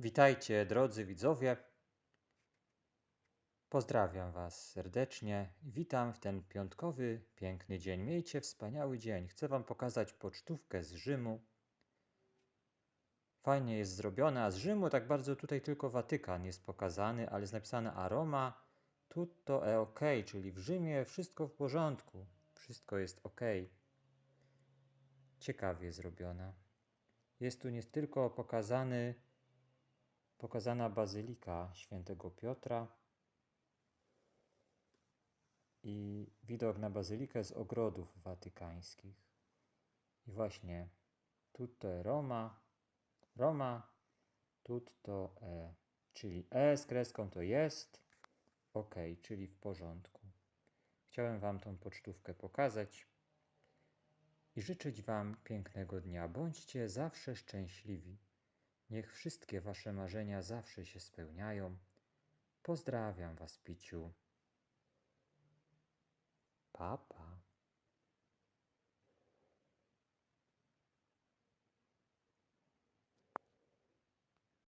Witajcie, drodzy widzowie. Pozdrawiam Was serdecznie witam w ten piątkowy, piękny dzień. Miejcie wspaniały dzień. Chcę Wam pokazać pocztówkę z Rzymu. Fajnie jest zrobiona. Z Rzymu tak bardzo tutaj tylko Watykan jest pokazany, ale jest napisane aroma tutto è ok, czyli w Rzymie wszystko w porządku. Wszystko jest ok. Ciekawie zrobiona. Jest tu nie tylko pokazany, pokazana bazylika świętego Piotra i widok na bazylikę z ogrodów watykańskich. I właśnie tutto Roma, Roma, tutto è, czyli e z kreską to jest, ok, czyli w porządku. Chciałem Wam tą pocztówkę pokazać i życzyć Wam pięknego dnia. Bądźcie zawsze szczęśliwi. Niech wszystkie Wasze marzenia zawsze się spełniają. Pozdrawiam Was, Piciu. Pa, pa.